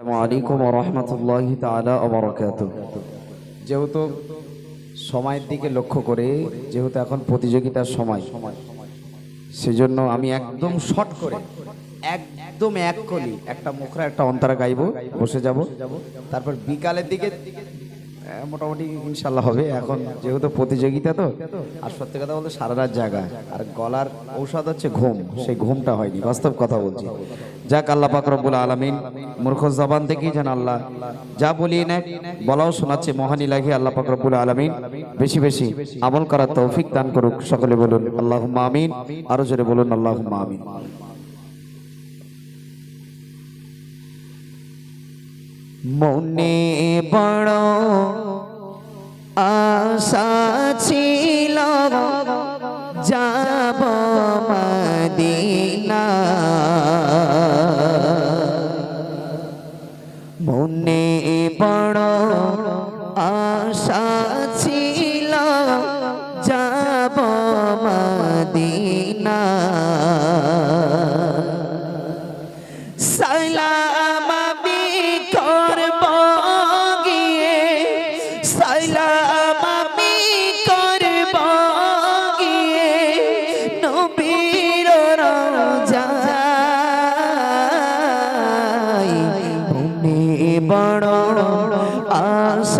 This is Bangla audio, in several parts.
আলাইকুম রহমতুল্লাহি যেহেতু সময়ের দিকে লক্ষ্য করে, যেহেতু এখন প্রতিযোগিতার সময়, সেজন্য আমি একদম শর্ট করে, একদম এক কলি, একটা মুখরা, একটা অন্তরা গাইবো, বসে যাব। তারপর বিকালের দিকে মোটামুটি ইনশাল্লাহ হবে। এখন যেহেতু প্রতিযোগিতা তো, আর সত্যি কথা বলতে সারা রাত জাগা। আর গলার ঔষধ হচ্ছে ঘুম, সেই ঘুমটা হয়নি, বাস্তব কথা বলছি। যাক আল্লাহ পাক রব্বুল আলামিন, মূর্খ জবান থেকেই যেন আল্লাহ। যা বলি না, বলাও শোনাচ্ছে মহান ইলাহি আল্লাহ পাক রব্বুল আলামিন। বেশি বেশি আমল করার তৌফিক দান করুক, সকলে বলুন আল্লাহুম্মা আমিন, আরও জোরে বলুন আল্লাহুম্মা আমিন। মনে বড় আশা ছিল, যাব মদিনা সালাম আমি করব গিয়ে। সালাম আমি করব গিয়ে। নবীর মনে বড় আশা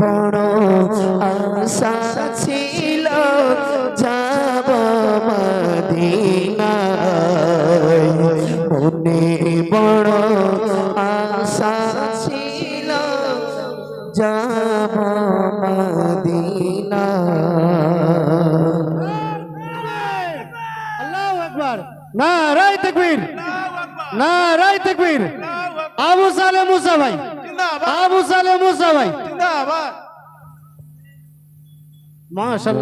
বড় আশা ছিল, যাব মদিনায়। বড় আশা ছিল, যাব নারায়ে তাকবীর। নারায়ে তাকবীর। আবু সালে মুসা ভাই। আবু সালে মুসা ভাই মাশাআল্লাহ